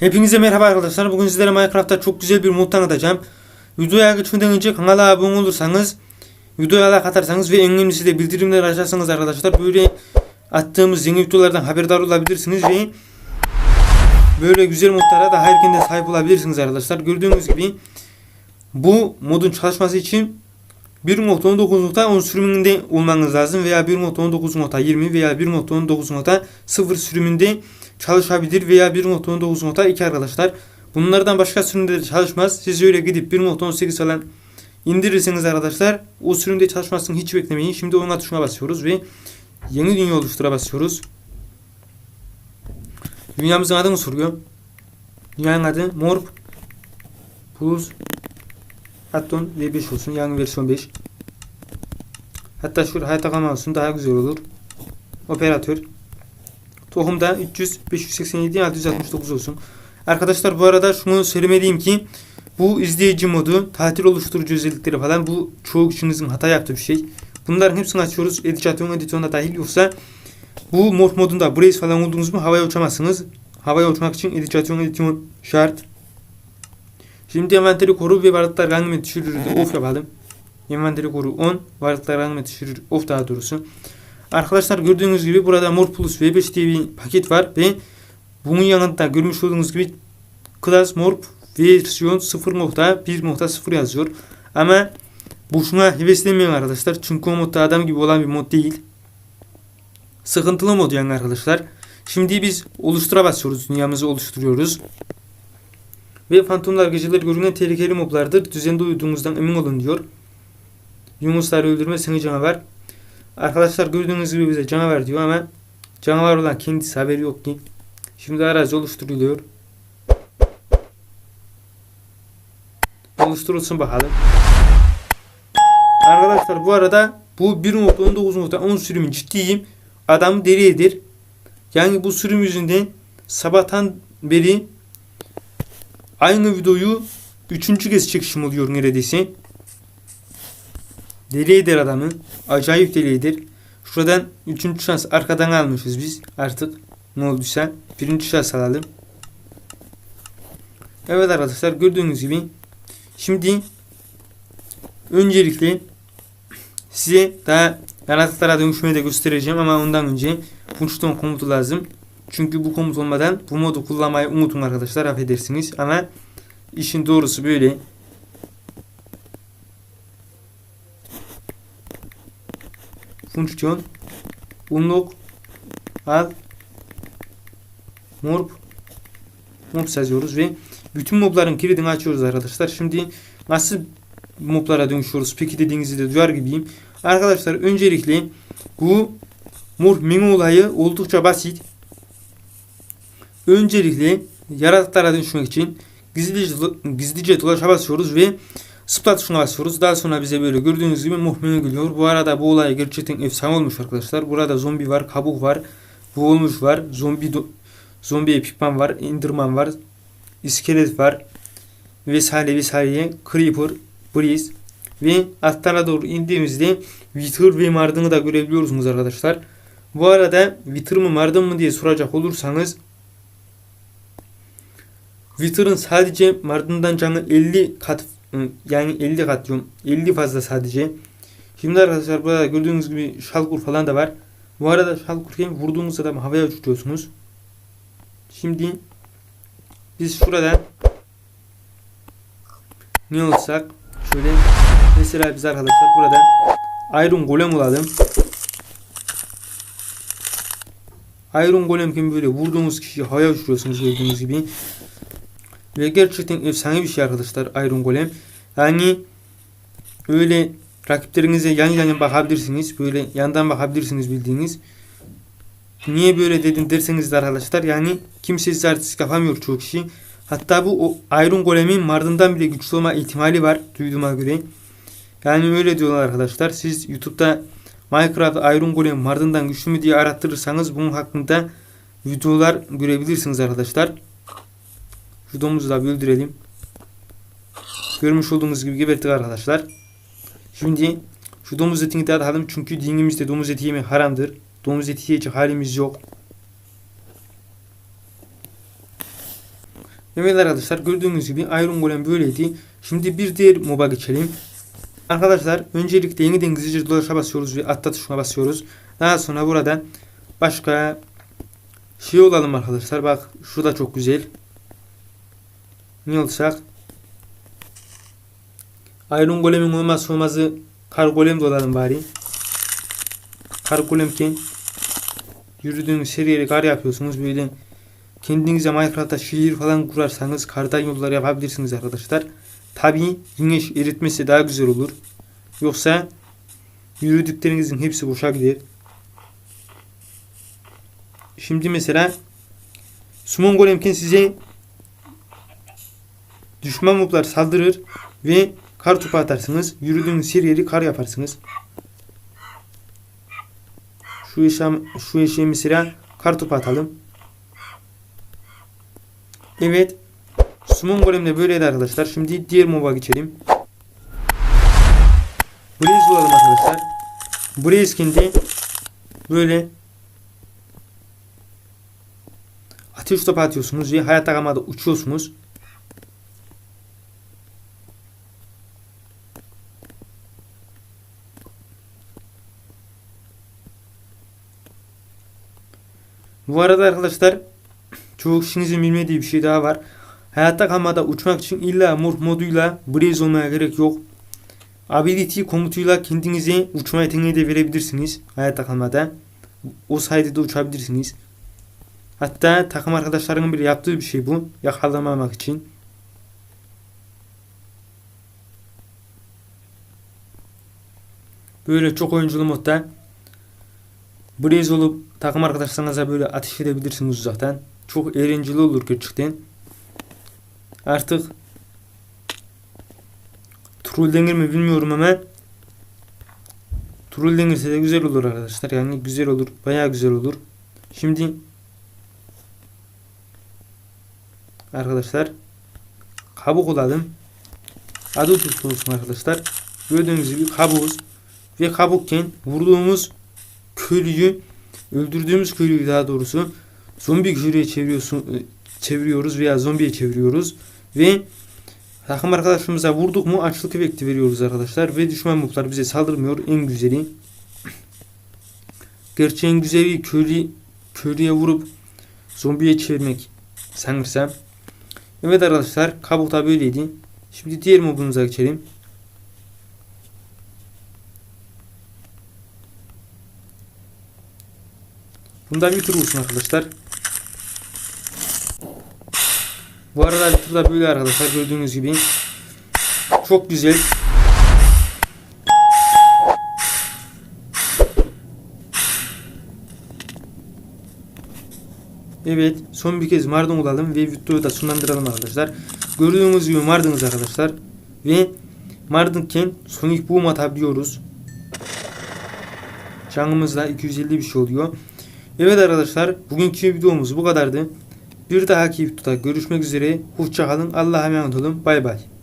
Hepinize merhaba arkadaşlar. Bugün sizlere Minecraft'ta çok güzel bir mod tanıtacağım. Videoya geçmeden önce kanala abone olursanız, videoya like atarsanız ve en önemlisi de bildirimleri açarsanız arkadaşlar böyle attığımız yeni videolardan haberdar olabilirsiniz ve böyle güzel modlara daha erken sahip olabilirsiniz arkadaşlar. Gördüğünüz gibi bu modun çalışması için 1.19.10 sürümünde olmanız lazım veya 1.19.20 veya 1.19.0 sürümünde çalışabilir veya 1.19.2 arkadaşlar. Bunlardan başka sürümde de çalışmaz. Siz öyle gidip 1.18 falan indirirseniz arkadaşlar o sürümde çalışmasını hiç beklemeyin. Şimdi oyuna tuşuna basıyoruz ve yeni dünya oluştura basıyoruz. Dünyamızın adını soruyor. Dünyanın adı Morp Plus Aton V5 olsun. Yani versiyon 5. Hatta şu hayata kalma olsun. Daha güzel olur. Operatör. Tohumda 300, 587, 669 olsun. Arkadaşlar bu arada şunu söylemeliyim ki bu izleyici modu, tatil oluşturucu özellikleri falan bu çoğu kişinizin hata yaptığı bir şey. Bunların hepsini açıyoruz. Edityon, edisyonda dahil yoksa bu morph modunda brace falan olduğunuz mu havaya uçamazsınız. Havaya uçmak için edityon, edityon şart. Şimdi envanteri koru ve varlıklar rangını düşürür off yapalım. Envanteri koru 10, varlıklar rangını düşürür off daha doğrusu. Arkadaşlar gördüğünüz gibi burada More Plus V5 diye bir paket var ve bunun yanında görmüş olduğunuz gibi Class Morp versiyon 0.1.0 yazıyor. Ama boşuna heveslemeyin arkadaşlar. Çünkü o modda adam gibi olan bir mod değil. Sıkıntılı mod yani arkadaşlar. Şimdi biz oluştura basıyoruz. Dünyamızı oluşturuyoruz. Ve fantomlar geceleri görünen tehlikeli moblardır. Düzende uyuduğunuzdan emin olun diyor. Yunusları öldürme seni canavar. Arkadaşlar gördüğünüz gibi bize canavar diyor ama canavar olan kendisi haberi yok ki. Şimdi arazi oluşturuluyor. Oluşturulsun bakalım. Arkadaşlar bu arada bu 1.19.10 sürümü ciddiyim. Adam delidir. Yani bu sürüm yüzünden sabahtan beri aynı videoyu üçüncü kez çekişim oluyor neredeyse. Delidir adamı. Acayip delidir. Şuradan üçüncü şans arkadan almışız biz artık. Ne olduysa. Birinci şans alalım. Evet arkadaşlar gördüğünüz gibi. Şimdi öncelikle size daha yaratıklara dönüşmeyi de göstereceğim ama ondan önce punchton komutu lazım. Çünkü bu komut olmadan bu modu kullanmayı unutun arkadaşlar affedersiniz ama işin doğrusu böyle. Funksiyon unlock al morp mob yazıyoruz ve bütün mobların kilidini açıyoruz arkadaşlar. Şimdi nasıl moblara dönüşüyoruz peki dediğinizi de duyar gibiyim. Arkadaşlar öncelikle bu morp menü olayı oldukça basit. Öncelikle yaratıklara dönüşmek için gizlice, gizlice dolaşa basıyoruz ve Splat tuşuna basıyoruz. Daha sonra bize böyle gördüğünüz gibi muhmeni geliyor. Bu arada bu olay gerçekten efsane olmuş arkadaşlar. Burada zombi var, kabuk var, bu olmuş var, zombi zombi epikman var, enderman var, iskelet var vesaire vesaire, creeper, breeze ve altlara doğru indiğimizde Wither ve Mardın'ı da görebiliyorsunuz arkadaşlar. Bu arada Wither mı Mardın mı diye soracak olursanız Wither'ın sadece Mardın'dan canı 50 kat yani 50 kat diyorum. 50 fazla sadece. Şimdi arkadaşlar burada gördüğünüz gibi şalkur falan da var. Bu arada şalkurken vurduğunuz adamı havaya uçuruyorsunuz. Şimdi biz şurada ne olsak şöyle mesela biz arkadaşlar burada Iron Golem olalım. Iron Golem'ken böyle vurduğunuz kişiyi havaya uçuruyorsunuz gördüğünüz gibi. Ve gerçekten efsane bir şey arkadaşlar Iron Golem. Yani öyle rakiplerinize yan yana bakabilirsiniz. Böyle yandan bakabilirsiniz bildiğiniz. Niye böyle dedim derseniz de arkadaşlar yani kimse size artistik yapamıyor çoğu kişi. Hatta bu o Iron Golem'in Mardin'den bile güçlü olma ihtimali var duyduğuma göre. Yani öyle diyorlar arkadaşlar. Siz YouTube'da Minecraft Iron Golem Mardin'den güçlü mü diye arattırırsanız bunun hakkında videolar görebilirsiniz arkadaşlar. Şu domuzu da bir öldürelim. Görmüş olduğunuz gibi geberttik arkadaşlar. Şimdi şu domuz etini de çünkü dinimizde domuz eti yemek haramdır. Domuz eti yiyecek halimiz yok. Evet arkadaşlar gördüğünüz gibi Iron Golem böyleydi. Şimdi bir diğer moba geçelim. Arkadaşlar öncelikle yeniden gizlice dolaşa basıyoruz ve atla tuşuna basıyoruz. Daha sonra burada başka şey olalım arkadaşlar. Bak şu da çok güzel. Ne olacak? Iron Golem'in olmazsa olmazı Kar Golem de olalım bari. Kar Golemken yürüdüğünüz her yere kar yapıyorsunuz. Böyle kendinize Minecraft'ta şehir falan kurarsanız kardan yollar yapabilirsiniz arkadaşlar. Tabi güneş eritmesi daha güzel olur. Yoksa yürüdüklerinizin hepsi boşa gider. Şimdi mesela Summon Golemken size düşman moblar saldırır ve kar topu atarsınız. Yürüdüğünüz her yeri kar yaparsınız. Şu işe, şu işe mesela kar topu atalım. Evet. Summon Golem de böyleydi arkadaşlar. Şimdi diğer moba geçelim. Blaze bulalım arkadaşlar. Blaze'kinde böyle ateş topu atıyorsunuz ve hayatta kalmada uçuyorsunuz. Bu arada arkadaşlar çoğu kişinizin bilmediği bir şey daha var. Hayatta kalmada uçmak için illa morph moduyla Blaze olmaya gerek yok. Ability komutuyla kendinize uçma yeteneği de verebilirsiniz hayatta kalmada. O sayede de uçabilirsiniz. Hatta takım arkadaşlarının bile yaptığı bir şey bu. Yakalamamak için. Böyle çok oyunculu modda Blaze olup takım arkadaşlarınıza böyle ateş edebilirsiniz uzaktan. Çok eğlenceli olur gerçekten. Artık troll denir mi bilmiyorum ama troll denirse de güzel olur arkadaşlar. Yani güzel olur. Bayağı güzel olur. Şimdi arkadaşlar kabuk olalım. Adı tutulsun arkadaşlar. Gördüğünüz gibi kabuğuz. Ve kabukken vurduğumuz köylüyü öldürdüğümüz köylüyü daha doğrusu zombi köylüye çeviriyorsun çeviriyoruz veya zombiye çeviriyoruz ve takım arkadaşımıza vurduk mu açlık efekti veriyoruz arkadaşlar ve düşman moblar bize saldırmıyor. En güzeli gerçi en güzeli köylü köylüye vurup zombiye çevirmek sanırsam. Evet arkadaşlar kabuk böyleydi. Şimdi diğer mobumuza geçelim Bundan bir tur arkadaşlar. Bu arada bir turda böyle arkadaşlar gördüğünüz gibi. Çok güzel. Evet son bir kez Mardin olalım ve videoyu da sonlandıralım arkadaşlar. Gördüğünüz gibi Mardin'iz arkadaşlar. Ve Mardin'ken Sonic Boom atabiliyoruz. Canımızda 250 bir şey oluyor. Evet arkadaşlar bugünkü videomuz bu kadardı. Bir dahaki videoda görüşmek üzere. Hoşçakalın. Allah'a emanet olun. Bay bay.